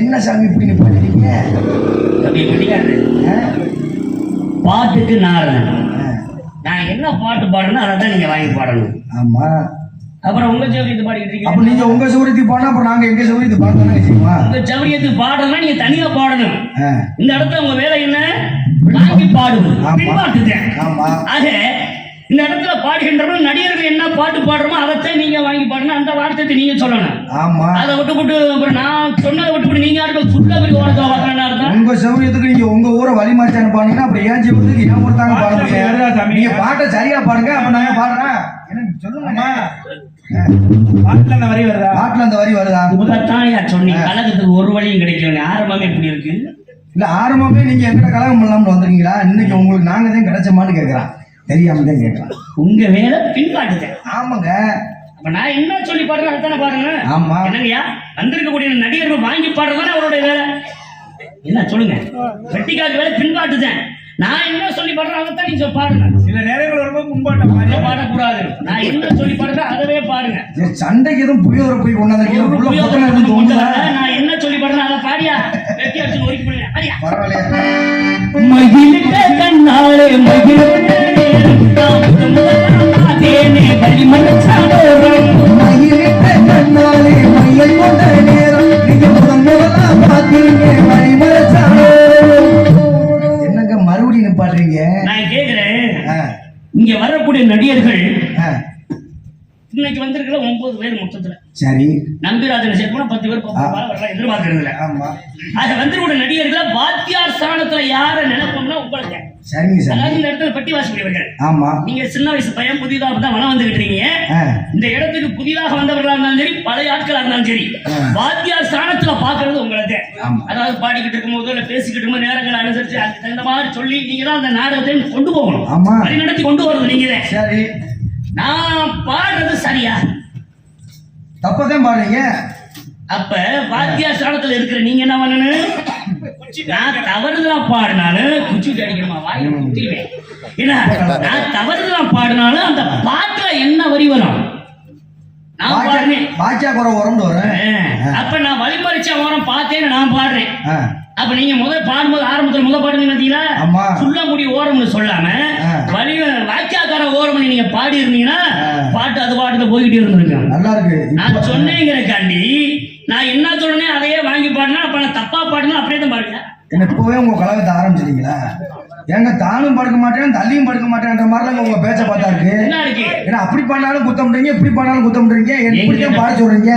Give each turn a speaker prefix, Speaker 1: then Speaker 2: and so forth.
Speaker 1: என்ன சாமி இப்படி நிப்பாட்டுறீங்க?
Speaker 2: அப்படி முடியாது? பாட்டுக்கு நாரதன்
Speaker 1: ஆ.
Speaker 2: நான் என்ன பாட்டு பாடணும் அதை தான் நீங்க வாங்கி பாடணும்.
Speaker 1: ஆமா.
Speaker 2: அப்புறம் உங்க சௌரியத்து பாடிக்கிட்டு
Speaker 1: அப்ப
Speaker 2: இருக்கீங்க
Speaker 1: நீங்க உங்க சௌரியத்துக்கு பாடினா அப்ப நாங்க எங்க சௌரியத்துக்கு பாடணும் செய்யுமா
Speaker 2: உங்க சௌரியத்துக்கு பாடணும்னா நீங்க தனியா பாடணும். இந்த இடத்துல உங்க வேலை என்ன? வாங்கி பாடுவது
Speaker 1: ஆமா.
Speaker 2: பின்பாட்டுதான்
Speaker 1: ஆமா.
Speaker 2: ஆக இந்த இடத்துல பாடுகின்றவங்க நடிகர்கள் என்ன பாட்டு பாடுறோமோ அதைத்தான் நீங்க வாங்கி பாடணும் அந்த வார்த்தையை நீங்க சொல்லணும்.
Speaker 1: ஆமா.
Speaker 2: அதை விட்டு விட்டு அப்புறம் நான் சொன்னதை விட்டு விட்டு நீங்க யாருக்கு சுள்ள போய் பார்க்கறேன்னா அர்த்தம்
Speaker 1: உங்க சௌரியத்துக்கு நீங்க உங்க ஊரை வழி மாச்சான்னு பாடுங்கன்னா அப்புறம் ஏன் ஜீவத்துக்கு ஏன் ஒருத்தாங்க பாட முடியும் நீங்க பாட்டை சரியா பாடுங்க அப்ப நாங்க பாடுறேன் என்ன சொல்லுங்க.
Speaker 3: பாட்டுல அந்த வரி வருதா?
Speaker 1: பாட்டுல அந்த வரி வருதா?
Speaker 2: முதத்தான் யார் சொன்னீங்க கழகத்துக்கு ஒரு வழியும் கிடைக்கல. ஆரம்பமே எப்படி இருக்கு?
Speaker 1: இல்ல ஆரம்பமே நீங்க எங்கிட்ட கலகம் பண்ணலாம்னு வந்திருக்கீங்களா? இன்னைக்கு உங்களுக்கு நாங்க தான் கிடைச்சோமான்னு கேக்குறான் தெரியாம தான் கேட்கலாம்.
Speaker 2: உங்க வேலை பின்பாட்டுதான்
Speaker 1: ஆமாங்க.
Speaker 2: அப்ப நான் என்ன சொல்லி பாடுறேன் அதுதானே பாருங்க
Speaker 1: ஆமா.
Speaker 2: என்னங்கய்யா? வந்திருக்கக்கூடிய நடிகர்கள் வாங்கி பாடுறதுதானே அவருடைய வேலை? என்ன சொல்லுங்க. வெட்டிக்காக்கு வேலை பின்பாட்டுதான். நான் என்ன சொல்லி பாடுறேன் அதைத்தான் நீங்க பாடுங்க.
Speaker 3: சில நேரங்கள் வரும்போது முன்பாட்டம்
Speaker 2: அதை பாடக்கூடாது. நான் என்ன சொல்லி பாடுறேன் அதவே பாடுங்க.
Speaker 1: சரி, சண்டைக்கு எதுவும் புளியோர போய் கொண்டாந்து
Speaker 2: நான் என்ன சொல்லி பாடுறேன் அதை பாடியா? வெட்டி அடிச்சு
Speaker 1: பரவாயில்லையா.
Speaker 2: மகிழ்ந்த கண்ணாலே மகிழ்ந்த நடிகர்கள்
Speaker 1: ஆ,
Speaker 2: இன்னைக்கு வந்திருக்கிற ஒன்பது பேர் மொத்தத்துல.
Speaker 1: சரி.
Speaker 2: நம்பிராஜனை சேர்க்கணும் பத்து பேர் பத்து பேர் வரலாம் எதிர்பார்க்கறது இல்ல.
Speaker 1: ஆமா.
Speaker 2: அது வந்திருக்கிற நடிகர்களை வாத்தியார் ஸ்தானத்துல யார நினைப்போம்னா உங்களுக்கு.
Speaker 1: சரிங்க சார்.
Speaker 2: அதாவது இந்த இடத்துல பட்டி வாசிக்கூடியவர்கள்
Speaker 1: ஆமா.
Speaker 2: நீங்க சின்ன வயசு பையன் புதிதாக தான் வளம் வந்துகிட்டு இருக்கீங்க. இந்த இடத்துக்கு புதிதாக வந்தவர்களா இருந்தாலும் சரி பழைய ஆட்களா இருந்தாலும் சரி வாத்தியார் ஸ்தானத்துல பாக்குறது உங்களுக்கு.
Speaker 1: ஆமா.
Speaker 2: அதாவது பாடிக்கிட்டு இருக்கும்போது இல்ல பேசிக்கிட்டு இருக்கும்போது நேரங்கள் அனுசரிச்சு அதுக்கு தகுந்த மாதிரி சொல்லி நீங்க தான் அந்த நாடகத்தை கொண்டு போகணும்.
Speaker 1: ஆமா.
Speaker 2: வழி நடத்தி கொண்டு வரது நீங்க தான்
Speaker 1: சரி.
Speaker 2: நான் பாடுறது சரியா?
Speaker 1: தப்பதான் பாடுறீங்க.
Speaker 2: அப்ப வாத்தியார் ஸ்தானத்துல இருக்கிற நீங்க என்ன பண்ணணும்? நான் தவறுதலா பாடினாலும் குச்சி அடிக்கணுமா? குத்திடுவேன் என்ன நான் தவறுதலா பாடினாலும் அந்த பாட்டுல என்ன வரி வரும்? நான் பாடுறேன்.
Speaker 1: பாக்கியா குறை உரண்டு வரேன்
Speaker 2: அப்ப நான் வழிமறிச்ச ஓரம் பார்த்தேன்னு நான் பாடுறேன். அப்ப நீங்க முதல் பாடும்போது ஆரம்பத்துல முதல் பாடுங்க பாத்தீங்களா
Speaker 1: ஆமா.
Speaker 2: சுள்ளமுடி ஓரம்னு சொல்லாம. வழி வாக்கியாக்கார ஓரம் நீங்க பாடி இருந்தீங்கன்னா. பாட்டு அது பாட்டுல போய்கிட்டே இருந்திருக்கும்
Speaker 1: நல்லா இருக்கு.
Speaker 2: நான் சொன்னேங்கிறக்காண்டி நான் என்ன சொல்றேனே அதையே வாங்கி பாடினா அப்ப நான் தப்பா பாடினா அப்படியே தான் பாடுங்க
Speaker 1: என்ன இப்பவே உங்க கழகத்தை ஆரம்பிச்சிட்டீங்களா? ஏங்க தானும் படுக்க மாட்டேன் தள்ளியும் படுக்க மாட்டேன்ற மாதிரிலாம் உங்க பேச்ச பார்த்தா இருக்கு. ஏன்னா அப்படி பண்ணாலும் குத்தம் இப்படி பண்ணாலும் குத்தம் எப்படி பாட சொல்றீங்க.